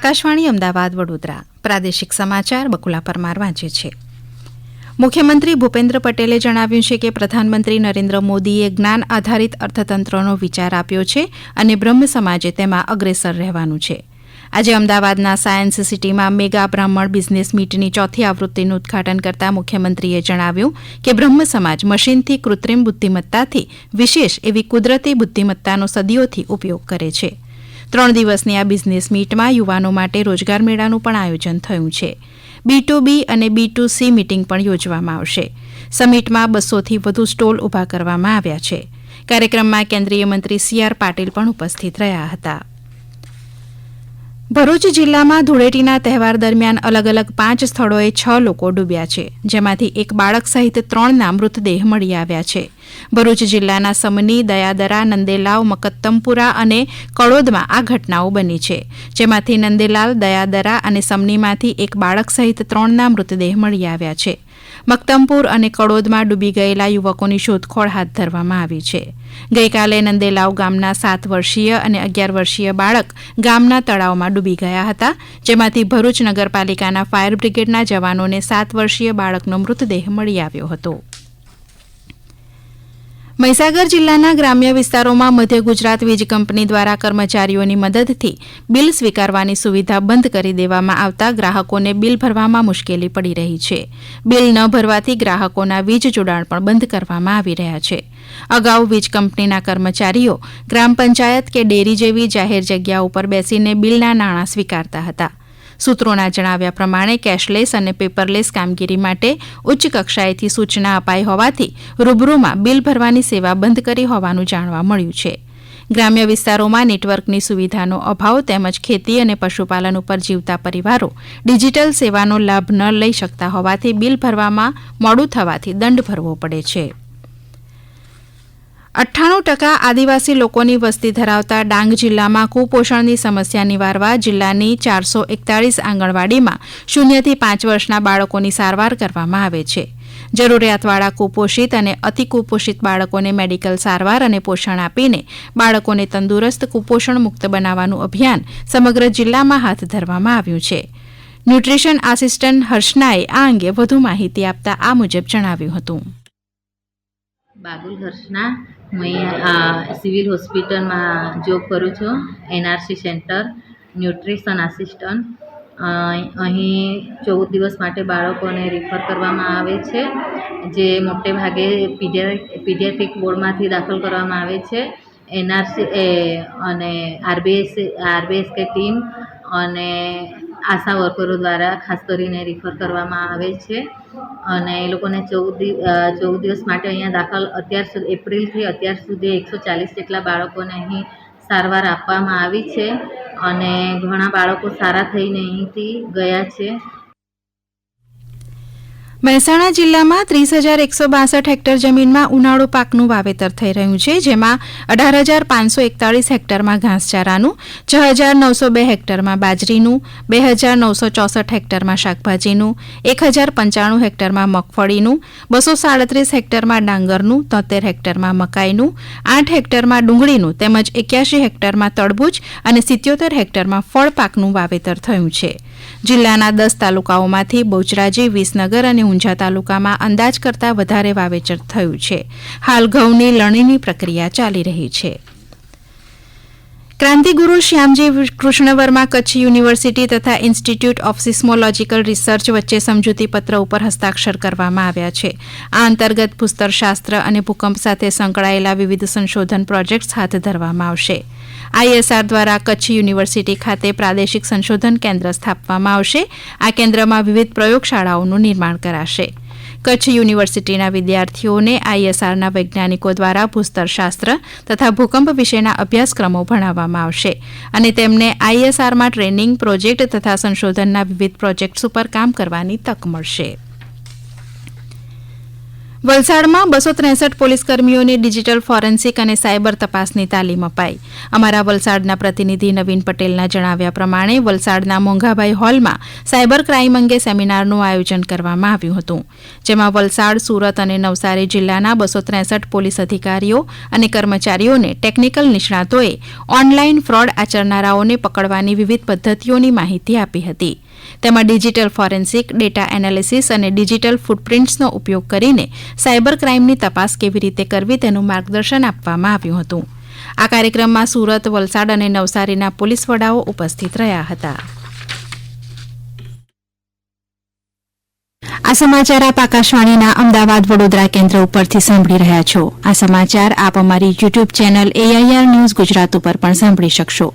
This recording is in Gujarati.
આકાશવાણી અમદાવાદ વડોદરા. પ્રાદેશિક સમાચાર બકુલા પરમાર વાંચે છે. મુખ્યમંત્રી ભૂપેન્દ્ર પટેલે જણાવ્યું છે કે પ્રધાનમંત્રી નરેન્દ્ર મોદીએ જ્ઞાન આધારિત અર્થતંત્રનો વિચાર આપ્યો છે અને બ્રહ્મ સમાજે તેમાં અગ્રેસર રહેવાનું છે. આજે અમદાવાદના સાયન્સ સિટીમાં મેગા બ્રાહ્મણ બિઝનેસ મીટની ચોથી આવૃત્તિનું ઉદઘાટન કરતા મુખ્યમંત્રીએ જણાવ્યું કે બ્રહ્મ સમાજ મશીનથી કૃત્રિમ બુદ્ધિમત્તાથી વિશેષ એવી કુદરતી બુદ્ધિમત્તાનો સદીઓથી ઉપયોગ કરે છે. ત્રણ દિવસની આ બિઝનેસ મીટમાં યુવાનો માટે રોજગાર મેળાનું પણ આયોજન થયું છે. બી ટુ બી અને બી ટુ સી મીટિંગ પણ યોજવામાં આવશે. સમિટમાં બસોથી વધુ સ્ટોલ ઊભા કરવામાં આવ્યા છે. કાર્યક્રમમાં કેન્દ્રીય મંત્રી સી આર પાટીલ પણ ઉપસ્થિત રહ્યા હતા. ભરૂચ જિલ્લામાં ધૂળેટીના તહેવાર દરમિયાન અલગ અલગ પાંચ સ્થળોએ છ લોકો ડૂબ્યા છે, જેમાંથી એક બાળક સહિત ત્રણના મૃતદેહ મળી આવ્યા છે. ભરૂચ જિલ્લાના સમની, દયાદરા, નંદેલાવ, મકત્તમપુરા અને કળોદમાં આ ઘટનાઓ બની છે, જેમાંથી નંદેલાલ, દયાદરા અને સમનીમાંથી એક બાળક સહિત ત્રણના મૃતદેહ મળી આવ્યા છે. મક્તમપુર અને કડોદમાં ડૂબી ગયેલા યુવકોની શોધખોળ હાથ ધરવામાં આવી છે. ગઈકાલે નંદેલાવ ગામના સાત વર્ષીય અને અગિયાર વર્ષીય બાળક ગામના તળાવમાં ડૂબી ગયા હતા, જેમાંથી ભરૂચ નગરપાલિકાના ફાયર બ્રિગેડના જવાનોને સાત વર્ષીય બાળકનો મૃતદેહ મળી આવ્યો હતો. મહીસાગર જિલ્લાના ગ્રામ્ય વિસ્તારોમાં મધ્ય ગુજરાત વીજ કંપની દ્વારા કર્મચારીઓની મદદથી બિલ સ્વીકારવાની સુવિધા બંધ કરી દેવામાં આવતા ગ્રાહકોને બિલ ભરવામાં મુશ્કેલી પડી રહી છે. બિલ ન ભરવાથી ગ્રાહકોના વીજ જોડાણ પણ બંધ કરવામાં આવી રહ્યા છે. અગાઉ વીજ કંપનીના કર્મચારીઓ ગ્રામ પંચાયત કે ડેરી જેવી જાહેર જગ્યા ઉપર બેસીને બિલના નાણાં સ્વીકારતા હતા. સૂત્રોના જણાવ્યા પ્રમાણે કેશલેસ અને પેપરલેસ કામગીરી માટે ઉચ્ચ કક્ષાએથી સૂચના અપાઈ હોવાથી રૂબરૂમાં બિલ ભરવાની સેવા બંધ કરી હોવાનું જાણવા મળ્યું છે. ગ્રામ્ય વિસ્તારોમાં નેટવર્કની સુવિધાનો અભાવ તેમજ ખેતી અને પશુપાલન ઉપર જીવતા પરિવારો ડિજીટલ સેવાનો લાભ ન લઈ શકતા હોવાથી બિલ ભરવામાં મોડું થવાથી દંડ ભરવો પડે છે. અઠ્ઠાણું ટકા આદિવાસી લોકોની વસ્તી ધરાવતા ડાંગ જિલ્લામાં કુપોષણની સમસ્યા નિવારવા જિલ્લાની ચારસો એકતાળીસ આંગણવાડીમાં શૂન્યથી પાંચ વર્ષના બાળકોની સારવાર કરવામાં આવે છે. જરૂરિયાતવાળા કુપોષિત અને અતિકુપોષિત બાળકોને મેડિકલ સારવાર અને પોષણ આપીને બાળકોને તંદુરસ્ત કુપોષણ મુક્ત બનાવવાનું અભિયાન સમગ્ર જિલ્લામાં હાથ ધરવામાં આવ્યું છે. ન્યુટ્રીશન આસિસ્ટન્ટ હર્ષનાએ આ અંગે વધુ માહિતી આપતા આ મુજબ જણાવ્યું હતું. બાબુલ હર્ષના હું સિવિલ હોસ્પિટલમાં જોબ કરું છું, એનઆરસી સેન્ટર, ન્યુટ્રિશન આસિસ્ટન્ટ. અહીં ચૌદ દિવસ માટે બાળકોને રિફર કરવામાં આવે છે, જે મોટે ભાગે પીડિયા, પીડિયાટ્રિક વોર્ડમાંથી દાખલ કરવામાં આવે છે. એનઆરસી અને આરબીએસ આરબીએસ કે ટીમ અને આશા વર્કરો દ્વારા ખાસ કરીને રિફર કરવામાં આવે છે. અને એ લોકોને ચૌદ ચૌદ દિવસ માટે અહીંયા દાખલ અત્યાર સુધી એપ્રિલથી અત્યાર સુધી એકસો ચાલીસ જેટલા બાળકોને અહીં સારવાર આપવામાં આવી છે. અને ઘણા બાળકો સારા થઈને અહીંથી ગયા છે. મહેસાણા જિલ્લામાં ત્રીસ હજાર એકસો બાસઠ હેક્ટર જમીનમાં ઉનાળુ પાકનું વાવેતર થઈ રહ્યું છે, જેમાં અઢાર હજાર પાંચસો એકતાળીસ હેક્ટરમાં ઘાસચારાનું, છ હજાર નવસો બે હેક્ટરમાં બાજરીનું, બે હજાર નવસો ચોસઠ હેક્ટરમાં શાકભાજીનું, એક હજાર પંચાણું હેક્ટરમાં મગફળીનું, બસો સાડત્રીસ હેક્ટરમાં ડાંગરનું, તોતેર હેક્ટરમાં મકાઈનું, આઠ હેક્ટરમાં ડુંગળીનું તેમજ એક્યાસી હેક્ટરમાં તડબૂચ અને સિત્યોતેર હેક્ટરમાં ફળ પાકનું વાવેતર થયું છે. જિલ્લાના દસ તાલુકાઓમાંથી બહુચરાજી, વિસનગર અને ઊંઝા તાલુકામાં અંદાજ કરતાં વધારે વાવેતર થયું છે. હાલ ઘઉંની લણણીની પ્રક્રિયા ચાલી રહી છે. ક્રાંતિગુરુ શ્યામજી કૃષ્ણવર્મા કચ્છ યુનિવર્સિટી તથા ઇન્સ્ટિટ્યૂટ ઓફ સિસ્મોલોજીકલ રિસર્ચ વચ્ચે સમજૂતીપત્ર ઉપર હસ્તાક્ષર કરવામાં આવ્યા છે. આ અંતર્ગત ભૂસ્તરશાસ્ત્ર અને ભૂકંપ સાથે સંકળાયેલા વિવિધ સંશોધન પ્રોજેક્ટ્સ હાથ ધરવામાં આવશે. આઈએસઆર દ્વારા કચ્છ યુનિવર્સિટી ખાતે પ્રાદેશિક સંશોધન કેન્દ્ર સ્થાપવામાં આવશે. આ કેન્દ્રમાં વિવિધ પ્રયોગશાળાઓનું નિર્માણ કરાશે. કચ્છ યુનિવર્સિટીના વિદ્યાર્થીઓને આઈએસઆરના વૈજ્ઞાનિકો દ્વારા ભૂસ્તરશાસ્ત્ર તથા ભૂકંપ વિશેના અભ્યાસક્રમો ભણાવવામાં આવશે. અને તેમને આઈએસઆરમાં ટ્રેનિંગ પ્રોજેક્ટ તથા સંશોધનના વિવિધ પ્રોજેક્ટ્સ ઉપર કામ કરવાની તક મળશે. વલસાડમાં બસો ત્રેસઠ પોલીસ કર્મીઓને ડિજિટલ ફોરેન્સિક અને સાયબર તપાસની તાલીમ અપાઈ. અમારા વલસાડના પ્રતિનિધિ નવીન પટેલના જણાવ્યા પ્રમાણે વલસાડના મોંઘાભાઈ હોલમાં સાયબર ક્રાઇમ અંગે સેમિનારનું આયોજન કરવામાં આવ્યું હતું. જેમાં વલસાડ, સુરત અને નવસારી જિલ્લાના બસો ત્રેસઠ પોલીસ અધિકારીઓ અને કર્મચારીઓને ટેકનિકલ નિષ્ણાતોએ ઓનલાઈન ફ્રોડ આચરનારાઓને પકડવાની વિવિધ પદ્ધતિઓની માહિતી આપી હતી. તેમાં ડિજિટલ ફોરેન્સિક, ડેટા એનાલિસિસ અને ડિજિટલ ફૂટપ્રિન્ટ્સનો ઉપયોગ કરીને સાયબર ક્રાઇમની તપાસ કેવી રીતે કરવી તેનું માર્ગદર્શન આપવામાં આવ્યું હતું. આ કાર્યક્રમમાં સુરત, વલસાડ અને નવસારીના પોલીસ વડાઓ ઉપસ્થિત રહ્યા હતા. આ સમાચાર આપ આકાશવાણીના અમદાવાદ વડોદરા કેન્દ્ર ઉપરથી સાંભળી રહ્યા છો. આ સમાચાર આપ અમારી YouTube channel AIR news Gujarat ઉપર પણ સાંભળી શકશો.